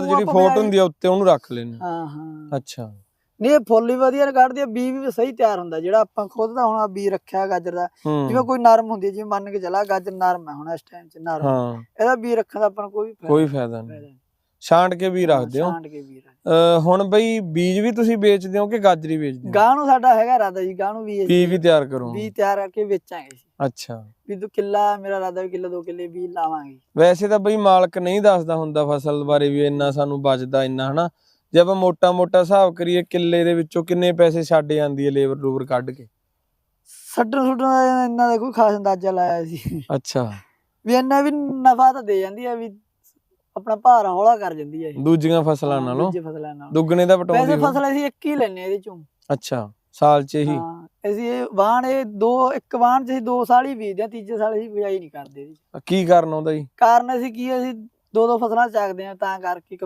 ਜਿਹੜੀ ਆਪਾਂ ਫੋਟ ਵੀ ਹੁੰਦੀ ਆ ਉੱਤੇ ਉਹਨੂੰ ਰੱਖ ਲੈਣੇ ਹਾਂ ਹਾਂ। ਅੱਛਾ। ਨਹੀਂ ਇਹ ਫੁੱਲ ਹੀ ਵਧੀਆ ਕੱਢਦੀ ਆ ਬੀ ਵੀ ਸਹੀ ਤਿਆਰ ਹੁੰਦਾ ਜਿਹੜਾ ਆਪਾਂ ਖੁਦ ਦਾ ਹੁਣ ਆ ਬੀ ਰੱਖਿਆ ਗਾਜਰ ਦਾ ਜਿਵੇਂ ਕੋਈ ਨਰਮ ਹੁੰਦੀ ਜਿਵੇਂ ਮੰਨ ਕੇ ਚਲਾ ਗਾਜਰ ਨਰਮ ਹੈ ਹੁਣ ਇਸ ਟਾਈਮ 'ਚ ਨਰਮ। ਇਹਦਾ ਬੀ ਰੱਖਣ ਦਾ ਆਪਾਂ ਨੂੰ ਕੋਈ ਫਾਇਦਾ ਕੋਈ ਫਾਇਦਾ ਨਹੀਂ। ਛਾਂਟ ਕੇ ਵੀ ਰੱਖਦੇ ਹੋ ਛਾਂਟ ਕੇ ਵੀ ਰੱਖ ਅਹ ਹੁਣ ਬਈ ਬੀਜ ਵੀ ਤੁਸੀਂ ਵੇਚਦੇ ਹੋ ਕਿ ਗਾਜਰੀ ਵੇਚਦੇ ਹੋ? ਗਾਂ ਨੂੰ ਸਾਡਾ ਹੈਗਾ ਇਰਾਦਾ ਜੀ ਗਾਂ ਨੂੰ ਵੀ ਬੀ ਵੀ ਤਿਆਰ ਕਰੋ। ਬੀ ਤਿਆਰ ਕਰਕੇ ਵੇਚਾਂਗੇ ਜੀ ਅੱਛਾ। ਵੀ ਤੂੰ ਕਿੱਲਾ ਮੇਰਾ ਇਰਾਦਾ ਵੀ ਕਿੱਲਾ ਦੋ ਕਿੱਲੇ ਬੀ ਲਾਵਾਂਗੇ। ਵੈਸੇ ਤਾਂ ਬਈ ਮਾਲਕ ਨਹੀਂ ਦੱਸਦਾ ਹੁੰਦਾ ਫਸਲ ਬਾਰੇ ਵੀ ਇੰਨਾ ਸਾਨੂੰ ਬਚਦਾ ਇੰਨਾ ਹਨਾ? ਜੇ ਆਪਾਂ ਮੋਟਾ ਮੋਟਾ ਹਿਸਾਬ ਕਰੀਏ ਕਿੱਲੇ ਦੇ ਵਿੱਚੋਂ ਕਿੰਨੇ ਪੈਸੇ ਛੱਡ ਜਾਂਦੀ ਹੈ ਲੇਬਰ ਲੂਬਰ ਕੱਢ ਕੇ? ਛੱਡਣ ਛੁੱਡਣ ਦਾ ਇੰਨਾ ਦਾ ਕੋਈ ਖਾਸ ਅੰਦਾਜ਼ਾ ਲਾਇਆ ਸੀ। ਅੱਛਾ। ਵੀ ਇੰਨਾ ਵੀ ਨਫਾ ਤਾਂ ਦੇ ਜਾਂਦੀ ਹੈ ਵੀ ਆਪਣਾ ਭਾਰ ਹੌਲਾ ਕਰ ਜਾਂਦੀ ਹੈ ਇਹ। ਦੂਜੀਆਂ ਫਸਲਾਂ ਨਾਲੋਂ? ਦੂਜੀ ਫਸਲਾਂ ਨਾਲ। ਦੁੱਗਣੇ ਦਾ ਪਟਾਉਂਦੀ ਵੈਸੇ। ਫਸਲ ਅਸੀਂ ਇੱਕ ਹੀ ਲੈਨੇ ਆ ਇਹਦੇ ਚੋਂ। ਅੱਛਾ ਸਾਲ ਚ ਹੀ ਹਾਂ ਅਸੀਂ ਇਹ ਵਾਹਣ ਇਹ ਦੋ ਇੱਕ ਵਾਹਣ ਚ ਅਸੀਂ ਦੋ ਸਾਲ ਹੀ ਬੀਜਦੇ ਆ ਤੀਜੇ ਸਾਲ ਅਸੀਂ ਬਿਜਾਈ ਨਹੀਂ ਕਰਦੇ ਇਹਦੀ ਕੀ ਕਾਰਨ ਉਹਦਾ ਜੀ? ਕਾਰਨ ਅਸੀਂ ਕੀ ਅਸੀਂ ਦੋ ਦੋ ਫਸਲਾਂ ਚੱਕਦੇ ਆ ਤਾਂ ਕਰਕੇ